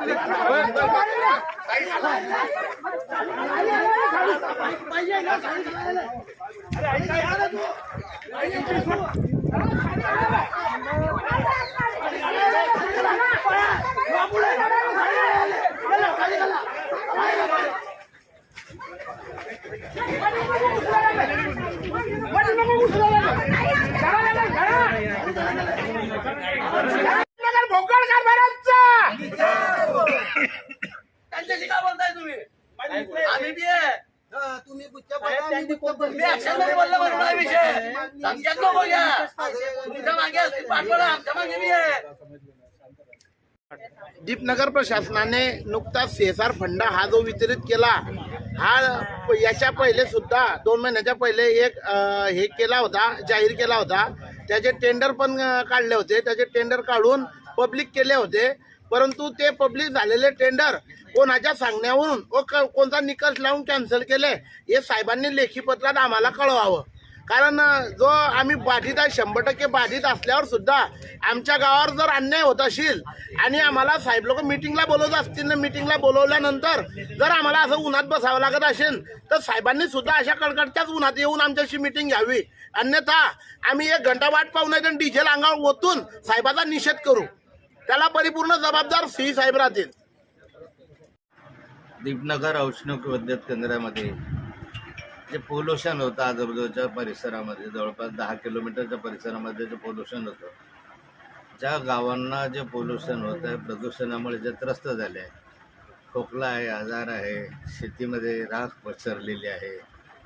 અરે आम्ही बी आहे तुम्ही गुच्छ पकडा, आम्ही गुच्छ पकडू. मी ऍक्शनमध्ये बोललो म्हणून हा विषय धमक्यात नको घ्या तुमच्या मागे असतील पाठवलं आमच्या मागे बी आहे. दीपनगर प्रशासनाने नुकताच सीएसआर फंड हा जो वितरित केला हा याच्या पहिले सुद्धा दोन महिन्याच्या पहिले एक अ, हे केला होता जाहीर केला होता. त्याचे टेंडर पण अ, काढले होते. त्याचे टेंडर काढून पब्लिक केले होते. परंतु ते पब्लिक झालेले टेंडर कोणाच्या सांगण्यावरून व क- कोणता निकष लावून कॅन्सल केले हे साहेबांनी लेखी पत्रात आम्हाला कळवावं. कारण जो आम्ही बाधित आहे शंभर टक्के बाधित असल्यावर सुद्धा आमच्या गावावर जर अन्याय होत असेल आणि आम्हाला साहेब लोक मिटिंगला बोलवत असतील ना मिटिंगला बोलवल्यानंतर जर आम्हाला असं उन्हात बसावं लागत असेल तर साहेबांनी सुद्धा अशा कडकडच्याच उन्हात येऊन आमच्याशी मिटिंग घ्यावी. अन्यथा आम्ही एक घंटा वाट पाहू नाही तर डिझेल अंगावर ओतून साहेबाचा निषेध करू. त्याला परिपूर्ण जबाबदार सी साहेब राहतील. दीपनगर औष्णिक विद्युत केंद्रामध्ये जे पोल्युशन होतं आजूबाजूच्या परिसरामध्ये जवळपास दहा किलोमीटरच्या परिसरामध्ये जे पोल्युशन होतं ज्या गावांना जे पोल्युशन होत आहे प्रदूषणामुळे जे त्रस्त झाले आहे खोकला आहे आजार आहे शेतीमध्ये राख पसरलेली आहे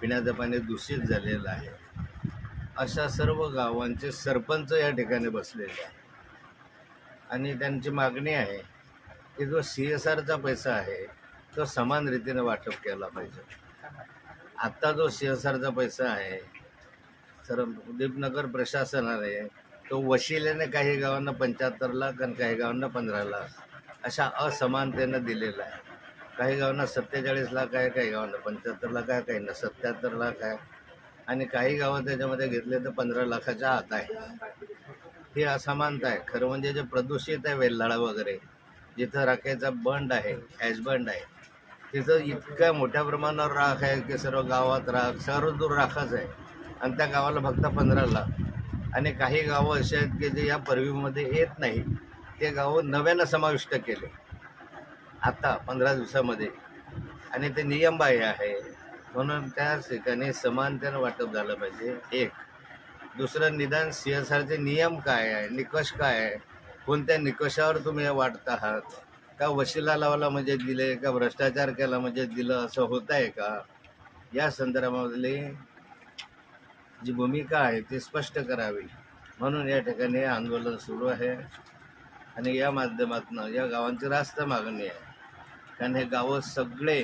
पिण्याचं पाणी दूषित झालेलं आहे अशा सर्व गावांचे सरपंच या ठिकाणी बसलेले आहे आणि त्यांची मागणी आहे की जो सी एस आरचा पैसा आहे तो समान रीतीने वाटप केला पाहिजे. आत्ता जो सी एस आरचा पैसा आहे तर दीपनगर प्रशासनाने तो वशिलेने काही गावांना पंच्याहत्तर लाख आणि काही गावांना पंधरा लाख अशा असमानतेनं दिलेला आहे. काही गावांना सत्तेचाळीस लाख आहे काही गावांना पंच्याहत्तर लाख आहे काहींना सत्याहत्तर लाख आहे. आणि काही गावं त्याच्यामध्ये घेतले तर पंधरा लाखाच्या आत आहे. ही असमानता आहे. खरं म्हणजे जे प्रदूषित आहे वेल्हाळा वगैरे जिथं राखेचा बंड आहे ॲश बंड आहे तिथं इतक्या मोठ्या प्रमाणावर राख आहे की सर्व गावात राख सर्व दूर राखच आहे. आणि त्या गावाला फक्त पंधरा लाख आणि काही गावं असे आहेत की जे या परवीमध्ये येत नाही. ते गावं नव्यानं समाविष्ट केले. आता पंधरा दिवसामध्ये. आणि ते नियमबाह्य आहे. म्हणून त्या ठिकाणी समानतेनं वाटप झालं पाहिजे. एक. दुसरं निदान सी एस आरचे नियम काय आहे? निकष काय आहे? कोणत्या निकषावर तुम्ही वाटत आहात? का वशिला लावला म्हणजे दिले का भ्रष्टाचार केला म्हणजे दिलं असं होत आहे का? या संदर्भामधली जी भूमिका आहे ती स्पष्ट करावी. म्हणून या ठिकाणी आंदोलन सुरू आहे. आणि या माध्यमातून या गावांची रास्त मागणी आहे. कारण हे गावं सगळे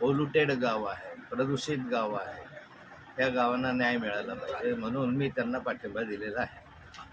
पोल्युटेड गाव आहे प्रदूषित गाव आहे. त्या गावांना न्याय मिळाला पाहिजे म्हणून मी त्यांना पाठिंबा दिलेला आहे.